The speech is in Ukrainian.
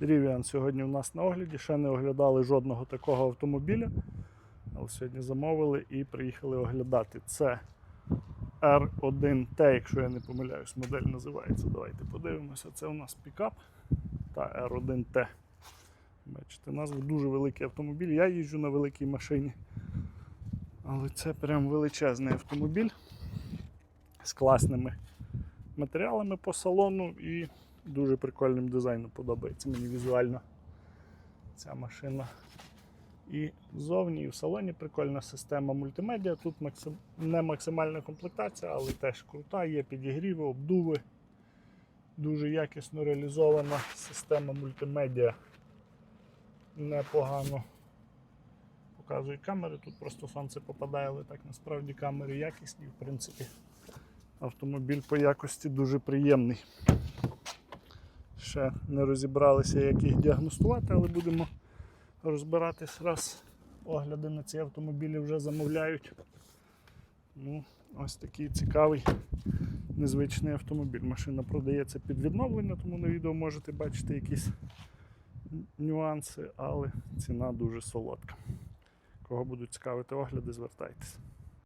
Rivian сьогодні у нас на огляді. Ще не оглядали жодного такого автомобіля. Але сьогодні замовили і приїхали оглядати. Це R1T, якщо я не помиляюсь, модель називається. Давайте подивимося. Це у нас пікап та R1T. Бачите, назва дуже великий автомобіль. Я їжджу на великій машині. Але це прям величезний автомобіль з класними матеріалами по салону і дуже прикольним дизайном подобається мені візуально ця машина. І ззовні, і в салоні прикольна система мультимедіа. Тут максим... не максимальна комплектація, але теж крута, є підігріви, обдуви. Дуже якісно реалізована система мультимедіа. Непогано показують камери. Тут просто сонце попадає, але так насправді камери якісні. В принципі, автомобіль по якості дуже приємний. Ще не розібралися, як їх діагностувати, але будемо розбиратись раз. Огляди на ці автомобілі вже замовляють. Ну, ось такий цікавий, незвичний автомобіль. Машина продається під відновлення, тому на відео можете бачити якісь нюанси, але ціна дуже солодка. Кого будуть цікавити огляди, звертайтеся.